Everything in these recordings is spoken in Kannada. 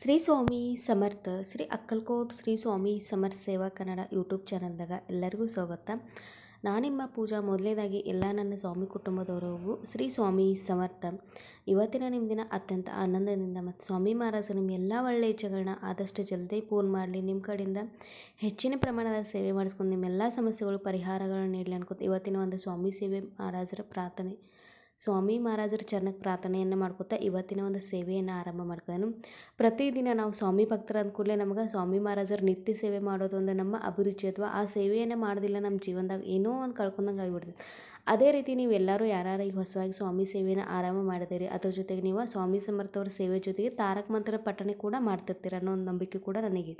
ಶ್ರೀ ಸ್ವಾಮಿ ಸಮರ್ಥ, ಶ್ರೀ ಅಕ್ಕಲ್ಕೋಟ್ ಶ್ರೀ ಸ್ವಾಮಿ ಸಮರ್ಥ ಸೇವಾ ಕನ್ನಡ ಯೂಟ್ಯೂಬ್ ಚಾನಲ್ದಾಗ ಎಲ್ಲರಿಗೂ ಸ್ವಾಗತ. ನಾನಿಮ್ಮ ಪೂಜಾ ಮೊದಲನೇದಾಗಿ ಎಲ್ಲ ನನ್ನ ಸ್ವಾಮಿ ಕುಟುಂಬದವರಿಗೂ ಶ್ರೀ ಸ್ವಾಮಿ ಸಮರ್ಥ. ಇವತ್ತಿನ ನಿಮ್ಮ ದಿನ ಅತ್ಯಂತ ಆನಂದದಿಂದ ಮತ್ತು ಸ್ವಾಮಿ ಮಹಾರಾಜ ನಿಮ್ಮ ಎಲ್ಲ ಒಳ್ಳೆಯ ಇಚ್ಛೆಗಳನ್ನ ಆದಷ್ಟು ಜಲ್ದಿ ಪೂರ್ಣ ಮಾಡಲಿ. ನಿಮ್ಮ ಕಡೆಯಿಂದ ಹೆಚ್ಚಿನ ಪ್ರಮಾಣದ ಸೇವೆ ಮಾಡಿಸ್ಕೊಂಡು ನಿಮ್ಮೆಲ್ಲ ಸಮಸ್ಯೆಗಳು, ಪರಿಹಾರಗಳನ್ನು ನೀಡಲಿ ಅನ್ಕೋತ ಇವತ್ತಿನ ಒಂದು ಸ್ವಾಮಿ ಸೇವೆ ಮಹಾರಾಜರ ಪ್ರಾರ್ಥನೆ. ಸ್ವಾಮಿ ಮಹಾರಾಜರ ಚರಣಕ್ಕೆ ಪ್ರಾರ್ಥನೆಯನ್ನು ಮಾಡ್ಕೊತಾ ಇವತ್ತಿನ ಒಂದು ಸೇವೆಯನ್ನು ಆರಂಭ ಮಾಡ್ತಾನೆ ಪ್ರತಿದಿನ ನಾವು ಸ್ವಾಮಿ ಭಕ್ತರ ಅಂದ ಕೂಡಲೇ ನಮಗೆ ಸ್ವಾಮಿ ಮಹಾರಾಜರ ನಿತ್ಯ ಸೇವೆ ಮಾಡೋದು ಒಂದು ನಮ್ಮ ಅಭಿರುಚಿ. ಅಥವಾ ಆ ಸೇವೆಯನ್ನು ಮಾಡೋದಿಲ್ಲ ನಮ್ಮ ಜೀವನದಾಗ ಏನೋ ಒಂದು ಕಳ್ಕೊಂಡಂಗೆ ಆಗಿಬಿಡ್ತದೆ ಅದೇ ರೀತಿ ನೀವು ಎಲ್ಲರೂ ಯಾರು ಈಗ ಹೊಸವಾಗಿ ಸ್ವಾಮಿ ಸೇವೆಯನ್ನು ಆರಂಭ ಮಾಡಿದಿರಿ ಅದ್ರ ಜೊತೆಗೆ ನೀವು ಸ್ವಾಮಿ ಸಮರ್ಥವ್ರ ಸೇವೆ ಜೊತೆಗೆ ತಾರಕ ಮಂತ್ರ ಪಠಣೆ ಕೂಡ ಮಾಡ್ತಿರ್ತೀರ ಅನ್ನೋ ಒಂದು ನಂಬಿಕೆ ಕೂಡ ನನಗಿದೆ.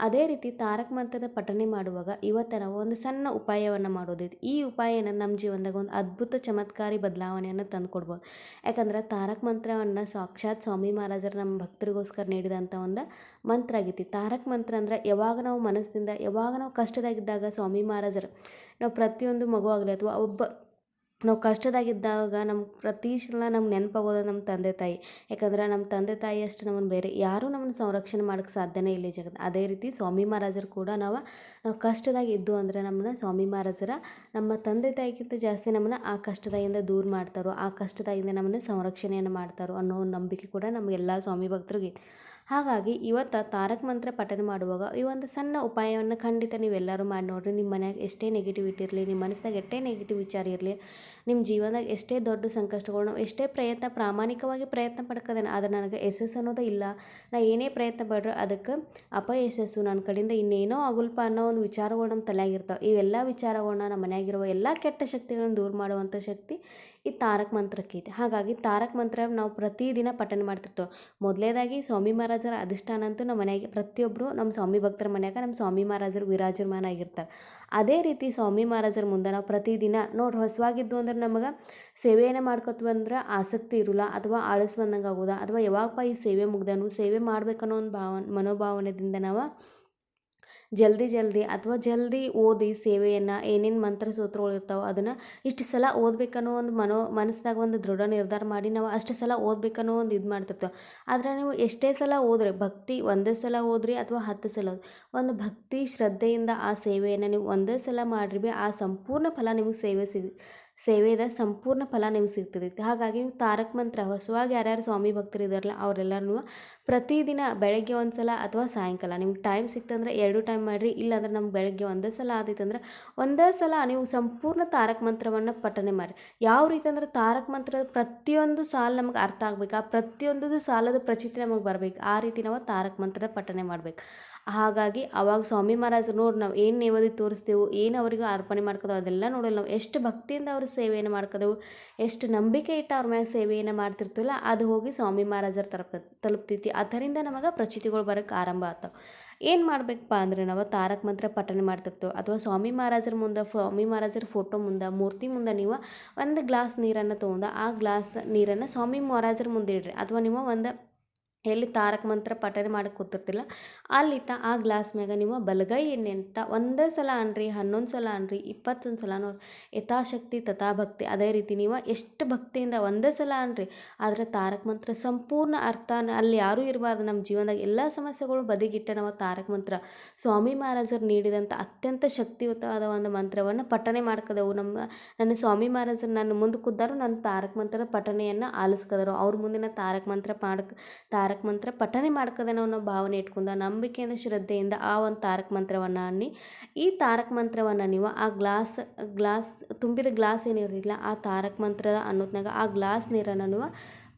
ಅದೇ ರೀತಿ ತಾರಕ ಮಂತ್ರದ ಪಠಣೆ ಮಾಡುವಾಗ ಇವತ್ತು ಒಂದು ಸಣ್ಣ ಉಪಾಯವನ್ನು ಮಾಡೋದೈತಿ ಈ ಉಪಾಯನ ನಮ್ಮ ಜೀವನದಾಗ ಒಂದು ಅದ್ಭುತ ಚಮತ್ಕಾರಿ ಬದಲಾವಣೆಯನ್ನು ತಂದುಕೊಡ್ಬೋದು. ಯಾಕಂದ್ರೆ ತಾರಕ ಮಂತ್ರವನ್ನು ಸಾಕ್ಷಾತ್ ಸ್ವಾಮಿ ಮಹಾರಾಜರು ನಮ್ಮ ಭಕ್ತರಿಗೋಸ್ಕರ ನೀಡಿದಂಥ ಒಂದು ಮಂತ್ರ ಆಗೈತಿ. ತಾರಕ ಮಂತ್ರ ಅಂದ್ರೆ ಯಾವಾಗ ನಾವು ಮನಸ್ಸಿಂದ, ಯಾವಾಗ ನಾವು ಕಷ್ಟದಾಗಿದ್ದಾಗ ಸ್ವಾಮಿ ಮಹಾರಾಜರು, ನಾವು ಪ್ರತಿಯೊಂದು ಮಗು ಆಗಲಿ ಅಥವಾ ಒಬ್ಬ, ನಾವು ಕಷ್ಟದಾಗಿದ್ದಾಗ ನಮ್ಮ ಪ್ರತಿ ಸಲ ನಮ್ಗೆ ನೆನಪಾಗೋದು ನಮ್ಮ ತಂದೆ ತಾಯಿ. ಯಾಕಂದ್ರೆ ನಮ್ಮ ತಂದೆ ತಾಯಿ ಅಷ್ಟು ನಮ್ಮನ್ನು ಬೇರೆ, ಯಾರೂ ನಮ್ಮನ್ನು ಸಂರಕ್ಷಣೆ ಮಾಡೋಕ್ಕೆ ಸಾಧ್ಯನೇ ಇಲ್ಲ ಜಗತ್ತು. ಅದೇ ರೀತಿ ಸ್ವಾಮಿ ಮಹಾರಾಜರು ಕೂಡ ನಾವು ನಾವು ಕಷ್ಟದಾಗ ಇದ್ದು ಅಂದರೆ ನಮ್ಮನ್ನ ಸ್ವಾಮಿ ಮಹಾರಾಜರ, ನಮ್ಮ ತಂದೆ ತಾಯಿಗಿಂತ ಜಾಸ್ತಿ ನಮ್ಮನ್ನ ಆ ಕಷ್ಟದಾಗಿಂದ ದೂರ ಮಾಡ್ತಾರೋ, ಆ ಕಷ್ಟದಾಗಿಂದ ನಮ್ಮನ್ನು ಸಂರಕ್ಷಣೆಯನ್ನು ಮಾಡ್ತಾರೋ ಅನ್ನೋ ನಂಬಿಕೆ ಕೂಡ ನಮಗೆಲ್ಲ ಸ್ವಾಮಿ ಭಕ್ತರಿಗೆ. ಹಾಗಾಗಿ ಇವತ್ತು ತಾರಕ ಮಂತ್ರ ಪಠನೆ ಮಾಡುವಾಗ ಈ ಒಂದು ಸಣ್ಣ ಉಪಾಯವನ್ನು ಖಂಡಿತ ನೀವೆಲ್ಲರೂ ಮಾಡಿ ನೋಡಿರಿ. ನಿಮ್ಮ ಮನ್ಯಾಗ ಎಷ್ಟೇ ನೆಗೆಟಿವಿಟಿ ಇರಲಿ ನಿಮ್ಮ ಮನಸ್ಸಿನಾಗ ಎಷ್ಟೇ ನೆಗೆಟಿವ್ ವಿಚಾರ ಇರಲಿ, ನಿಮ್ಮ ಜೀವನದಾಗ ಎಷ್ಟೇ ದೊಡ್ಡ ಸಂಕಷ್ಟಗಳು, ನಾವು ಎಷ್ಟೇ ಪ್ರಯತ್ನ, ಪ್ರಾಮಾಣಿಕವಾಗಿ ಪ್ರಯತ್ನ ಪಡ್ಕೋದೇನೆ, ಆದರೆ ನನಗೆ ಯಶಸ್ಸು ಅನ್ನೋದು ಇಲ್ಲ. ನಾ ಏನೇ ಪ್ರಯತ್ನ ಪಡ್ರೆ ಅದಕ್ಕೆ ಅಪಯಶಸ್ಸು, ನನ್ನ ಕಡೆಯಿಂದ ಇನ್ನೇನೋ ಆಗುಲ್ಪ ಅನ್ನೋ ಒಂದು ವಿಚಾರಗಳು ನಮ್ಮ ತಲೆಯಾಗಿರ್ತಾವೆ ಇವೆಲ್ಲ ವಿಚಾರಗಳನ್ನ ನಮ್ಮ ಮನೆಯಾಗಿರುವ ಎಲ್ಲ ಕೆಟ್ಟ ಶಕ್ತಿಗಳನ್ನು ದೂರ ಮಾಡುವಂಥ ಶಕ್ತಿ ಈ ತಾರಕ ಮಂತ್ರಕ್ಕೆ ಐತೆ. ಹಾಗಾಗಿ ತಾರಕ ಮಂತ್ರ ನಾವು ಪ್ರತಿದಿನ ಪಠನೆ ಮಾಡ್ತಿರ್ತೇವೆ. ಮೊದಲೇದಾಗಿ ಸ್ವಾಮಿ ಮಹಾರಾಜರ ಅಧಿಷ್ಠಾನ ಅಂತೂ ನಮ್ಮ ಮನೆಯಾಗೆ ಪ್ರತಿಯೊಬ್ಬರು ನಮ್ಮ ಸ್ವಾಮಿ ಭಕ್ತರ ಮನೆಯಾಗ ನಮ್ಮ ಸ್ವಾಮಿ ಮಹಾರಾಜರು ವಿರಾಜಮಾನ ಆಗಿರ್ತಾರೆ. ಅದೇ ರೀತಿ ಸ್ವಾಮಿ ಮಹಾರಾಜರ ಮುಂದೆ ನಾವು ಪ್ರತಿದಿನ ನೋಡ್ರಿ ಹೊಸವಾಗಿದ್ದು ಅಂದ್ರೆ ನಮಗೆ ಸೇವೆಯನ್ನು ಮಾಡ್ಕೊತ್ವಿ ಅಂದ್ರೆ ಆಸಕ್ತಿ ಇರೋಲ್ಲ ಅಥವಾ ಆಳಸ್ ಬಂದಂಗೆ ಆಗೋದ ಅಥವಾ ಯಾವಾಗಪ್ಪ ಈ ಸೇವೆ ಮುಗ್ದನು, ಸೇವೆ ಮಾಡಬೇಕನ್ನೋ ಒಂದು ಭಾವ ಮನೋಭಾವನೆಯಿಂದ ನಾವು ಜಲ್ದಿ ಜಲ್ದಿ ಅಥವಾ ಜಲ್ದಿ ಓದಿ ಸೇವೆಯನ್ನು ಏನೇನು ಇರ್ತಾವೆ ಅದನ್ನು ಇಷ್ಟು ಸಲ ಓದಬೇಕನ್ನೋ ಒಂದು ಮನೋ ಮನಸ್ಸಿನಾಗ ಒಂದು ದೃಢ ನಿರ್ಧಾರ ಮಾಡಿ ನಾವು ಅಷ್ಟು ಸಲ ಓದಬೇಕನ್ನೋ ಒಂದು ಇದು ಮಾಡ್ತಿರ್ತೇವೆ. ಆದರೆ ನೀವು ಎಷ್ಟೇ ಸಲ ಓದ್ರಿ, ಭಕ್ತಿ ಒಂದೇ ಸಲ ಓದ್ರಿ ಅಥವಾ ಹತ್ತು ಸಲ ಒಂದು ಭಕ್ತಿ ಶ್ರದ್ಧೆಯಿಂದ ಆ ಸೇವೆಯನ್ನು ನೀವು ಒಂದೇ ಸಲ ಮಾಡ್ರಿ ಭೀ ಆ ಸಂಪೂರ್ಣ ಫಲ ನಿಮಗೆ ಸೇವೆ ಸಿಗ್ ಸೇವೆದ ಸಂಪೂರ್ಣ ಫಲ ನಿಮ್ಗೆ ಸಿಗ್ತದೈತಿ. ಹಾಗಾಗಿ ನೀವು ತಾರಕ ಮಂತ್ರ, ಹೊಸವಾಗಿ ಯಾರ್ಯಾರು ಸ್ವಾಮಿ ಭಕ್ತರು ಇದ್ದಾರಲ್ಲ ಅವರೆಲ್ಲರೂ ಪ್ರತಿದಿನ ಬೆಳಗ್ಗೆ ಒಂದು ಸಲ ಅಥವಾ ಸಾಯಂಕಾಲ, ನಿಮ್ಗೆ ಟೈಮ್ ಸಿಕ್ತಂದ್ರೆ ಎರಡು ಟೈಮ್ ಮಾಡಿರಿ, ಇಲ್ಲಾಂದ್ರೆ ನಮ್ಗೆ ಬೆಳಗ್ಗೆ ಒಂದೇ ಸಲ ಆದೈತಂದ್ರೆ ಒಂದೇ ಸಲ ನೀವು ಸಂಪೂರ್ಣ ತಾರಕ ಮಂತ್ರವನ್ನು ಪಠನೆ ಮಾಡಿರಿ. ಯಾವ ರೀತಿ ಅಂದ್ರೆ ತಾರಕ ಮಂತ್ರದ ಪ್ರತಿಯೊಂದು ಸಾಲು ನಮಗೆ ಅರ್ಥ ಆಗ್ಬೇಕು, ಆ ಪ್ರತಿಯೊಂದು ಸಾಲದ ಪ್ರಚಿತಿ ನಮಗೆ ಬರಬೇಕು, ಆ ರೀತಿ ನಾವು ತಾರಕ ಮಂತ್ರದ ಪಠನೆ ಮಾಡ್ಬೇಕು. ಹಾಗಾಗಿ ಅವಾಗ ಸ್ವಾಮಿ ಮಹಾರಾಜರು ನೋಡಿ ನಾವು ಏನು ನೇವದಿ ತೋರಿಸ್ತೇವೆ, ಏನು ಅವರಿಗೆ ಅರ್ಪಣೆ ಮಾಡ್ಕೋದು ಅದೆಲ್ಲ ನೋಡಲ್ಲ ನಾವು. ಎಷ್ಟು ಭಕ್ತಿಯಿಂದ ಅವ್ರ ಸೇವೆಯನ್ನು ಮಾಡ್ಕೋದೆವು, ಎಷ್ಟು ನಂಬಿಕೆ ಇಟ್ಟು ಅವ್ರ ಮ್ಯಾಗ ಸೇವೆಯನ್ನು ಮಾಡ್ತಿರ್ತೀವಲ್ಲ ಅದು ಹೋಗಿ ಸ್ವಾಮಿ ಮಹಾರಾಜರ ತಲುಪ, ತಲುಪ್ತೈತಿ. ಅದರಿಂದ ನಮಗೆ ಪ್ರಚಿತಿಗಳು ಬರೋಕ್ಕೆ ಆರಂಭ ಆಗ್ತಾವೆ. ಏನು ಮಾಡಬೇಕಪ್ಪ ಅಂದರೆ ನಾವು ತಾರಕ ಮಂತ್ರ ಪಠನೆ ಮಾಡ್ತಿರ್ತೇವೆ ಅಥವಾ ಸ್ವಾಮಿ ಮಹಾರಾಜರ ಮುಂದೆ, ಸ್ವಾಮಿ ಮಹಾರಾಜರ ಫೋಟೋ ಮುಂದೆ, ಮೂರ್ತಿ ಮುಂದೆ ನೀವು ಒಂದು ಗ್ಲಾಸ್ ನೀರನ್ನು ತೊಗೊಂಡು ಆ ಗ್ಲಾಸ್ ನೀರನ್ನು ಸ್ವಾಮಿ ಮಹಾರಾಜರ ಮುಂದೆ ಇಡ್ರಿ. ಅಥವಾ ನೀವು ಒಂದು ಎಲ್ಲಿ ತಾರಕ ಮಂತ್ರ ಪಠನೆ ಮಾಡಕ್ಕೆ ಕೂತಿರ್ತಿಲ್ಲ. ಅಲ್ಲಿಟ್ಟ ಆ ಗ್ಲಾಸ್ ಮ್ಯಾಗ ನೀವು ಬಲಗೈ ಎಣ್ಣೆಂಟ ಒಂದೇ ಸಲ ಅನ್ರಿ, ಹನ್ನೊಂದು ಸಲ ಅನ್ರಿ, ಇಪ್ಪತ್ತೊಂದು ಸಲ ನೋಡಿ ಯಥಾಶಕ್ತಿ, ತಥಾಭಕ್ತಿ. ಅದೇ ರೀತಿ ನೀವು ಎಷ್ಟು ಭಕ್ತಿಯಿಂದ ಒಂದೇ ಸಲ ಅನ್ರಿ. ಆದರೆ ತಾರಕ ಮಂತ್ರ ಸಂಪೂರ್ಣ ಅರ್ಥ ಅಲ್ಲಿ ಯಾರೂ ಇರಬಾರ್ದು. ನಮ್ಮ ಜೀವನದಾಗ ಎಲ್ಲ ಸಮಸ್ಯೆಗಳು ಬದಿಗಿಟ್ಟ ನಾವು ತಾರಕ ಮಂತ್ರ. ಸ್ವಾಮಿ ಮಹಾರಾಜರು ನೀಡಿದಂಥ ಅತ್ಯಂತ ಶಕ್ತಿಯುತವಾದ ಒಂದು ಮಂತ್ರವನ್ನು ಪಠನೆ ಮಾಡ್ಕದವು. ನಮ್ಮ, ನನ್ನ ಸ್ವಾಮಿ ಮಹಾರಾಜರು ನನ್ನ ಮುಂದೆ ಕೂತಾರು ನನ್ನ ತಾರಕ ಮಂತ್ರ ಪಠನೆಯನ್ನು ಆಲಿಸ್ಕದರು. ಅವ್ರ ಮುಂದಿನ ತಾರಕ ಮಂತ್ರ ಮಾಡಕ್ಕೆ ತಾರಕ ಮಂತ್ರ ಪಠನೆ ಮಾಡ್ಕೋದೇನ ನಾವು ಭಾವನೆ ಇಟ್ಕೊಂಡ ನಂಬಿಕೆಯಿಂದ ಶ್ರದ್ಧೆಯಿಂದ ಆ ಒಂದು ತಾರಕ ಮಂತ್ರವನ್ನು ಅನ್ನಿ. ಈ ತಾರಕ ಮಂತ್ರವನ್ನು ನೀವು ಆ ಗ್ಲಾಸ್ ಗ್ಲಾಸ್ ತುಂಬಿದ ಗ್ಲಾಸ್ ಏನಿರಲಿಲ್ಲ ಆ ತಾರಕ ಮಂತ್ರ ಅನ್ನೋದ್ನಾಗ ಆ ಗ್ಲಾಸ್ ನೀರನ್ನು ನೀವು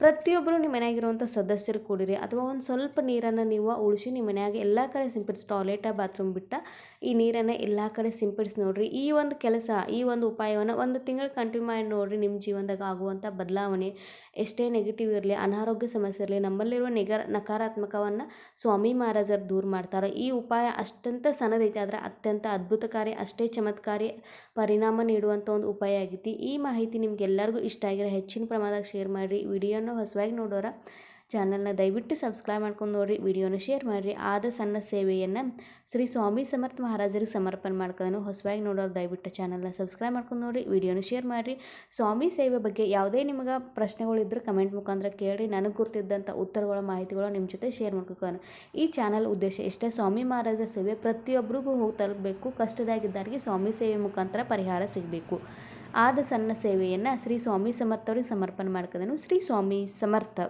ಪ್ರತಿಯೊಬ್ಬರು ನಿಮ್ಮ ಮನೆಯಾಗಿರುವಂಥ ಸದಸ್ಯರು ಕೂಡಿರಿ. ಅಥವಾ ಒಂದು ಸ್ವಲ್ಪ ನೀರನ್ನು ನೀವು ಉಳಿಸಿ ನಿಮ್ಮ ಮನೆಯಾಗೆ ಎಲ್ಲ ಕಡೆ ಸಿಂಪಡಿಸಿ ಟಾಯ್ಲೆಟ ಬಾತ್ರೂಮ್ ಬಿಟ್ಟ ಈ ನೀರನ್ನು ಎಲ್ಲ ಕಡೆ ಸಿಂಪಡಿಸಿ ನೋಡಿರಿ. ಈ ಒಂದು ಕೆಲಸ, ಈ ಒಂದು ಉಪಾಯವನ್ನು ಒಂದು ತಿಂಗಳು ಕಂಟಿನ್ಯೂ ಮಾಡಿ ನೋಡಿರಿ ನಿಮ್ಮ ಜೀವನದಾಗ ಆಗುವಂಥ ಬದಲಾವಣೆ. ಎಷ್ಟೇ ನೆಗೆಟಿವ್ ಇರಲಿ, ಅನಾರೋಗ್ಯ ಸಮಸ್ಯೆ ಇರಲಿ, ನಮ್ಮಲ್ಲಿರುವ ನಿಗರ ನಕಾರಾತ್ಮಕವನ್ನು ಸ್ವಾಮಿ ಮಹಾರಾಜರು ದೂರ ಮಾಡ್ತಾರೆ. ಈ ಉಪಾಯ ಅಷ್ಟಂತ ಸಣ್ಣದೈತೆ, ಆದರೆ ಅತ್ಯಂತ ಅದ್ಭುತಕಾರಿ, ಅಷ್ಟೇ ಚಮತ್ಕಾರಿ ಪರಿಣಾಮ ನೀಡುವಂಥ ಒಂದು ಉಪಾಯ ಆಗೈತಿ. ಈ ಮಾಹಿತಿ ನಿಮ್ಗೆಲ್ಲರಿಗೂ ಇಷ್ಟ ಆಗಿರೋ ಹೆಚ್ಚಿನ ಪ್ರಮಾಣದಾಗ ಶೇರ್ ಮಾಡಿರಿ. ವಿಡಿಯೋನ ಹೊಸವಾಗಿ ನೋಡೋರ ಚಾನಲ್ನ ದಯವಿಟ್ಟು ಸಬ್ಸ್ಕ್ರೈಬ್ ಮಾಡ್ಕೊಂಡು ನೋಡಿರಿ, ವಿಡಿಯೋನ ಶೇರ್ ಮಾಡಿರಿ. ಆದ ಸಣ್ಣ ಸೇವೆಯನ್ನು ಶ್ರೀ ಸ್ವಾಮಿ ಸಮರ್ಥ ಮಹಾರಾಜರಿಗೆ ಸಮರ್ಪಣೆ ಮಾಡ್ಕೊಂಡು ಹೊಸವಾಗಿ ನೋಡೋರು ದಯವಿಟ್ಟು ಚಾನಲ್ನ ಸಬ್ಸ್ಕ್ರೈಬ್ ಮಾಡ್ಕೊಂಡು ನೋಡಿರಿ, ವಿಡಿಯೋನ ಶೇರ್ ಮಾಡಿರಿ. ಸ್ವಾಮಿ ಸೇವೆ ಬಗ್ಗೆ ಯಾವುದೇ ನಿಮಗೆ ಪ್ರಶ್ನೆಗಳಿದ್ದರೂ ಕಮೆಂಟ್ ಮುಖಾಂತರ ಕೇಳಿರಿ. ನನಗೆ ಗೊತ್ತಿದ್ದಂಥ ಉತ್ತರಗಳ, ಮಾಹಿತಿಗಳು ನಿಮ್ಮ ಜೊತೆ ಶೇರ್ ಮಾಡ್ಕೋಣ ಈ ಚಾನಲ್ ಉದ್ದೇಶ ಇಷ್ಟೇ ಸ್ವಾಮಿ ಮಹಾರಾಜರ ಸೇವೆ ಪ್ರತಿಯೊಬ್ಬರಿಗೂ ಹೋಗಿ ತಲುಪಬೇಕು. ಕಷ್ಟದಾಗಿದ್ದಾರಿಗೆ ಸ್ವಾಮಿ ಸೇವೆ ಮುಖಾಂತರ ಪರಿಹಾರ ಸಿಗಬೇಕು. ಆದ ಸಣ್ಣ ಸೇವೆಯನ್ನು ಶ್ರೀ ಸ್ವಾಮಿ ಸಮರ್ಥವ್ರಿಗೆ ಸಮರ್ಪಣೆ ಮಾಡ್ಕೊಂಡನು ಶ್ರೀ ಸ್ವಾಮಿ ಸಮರ್ಥ.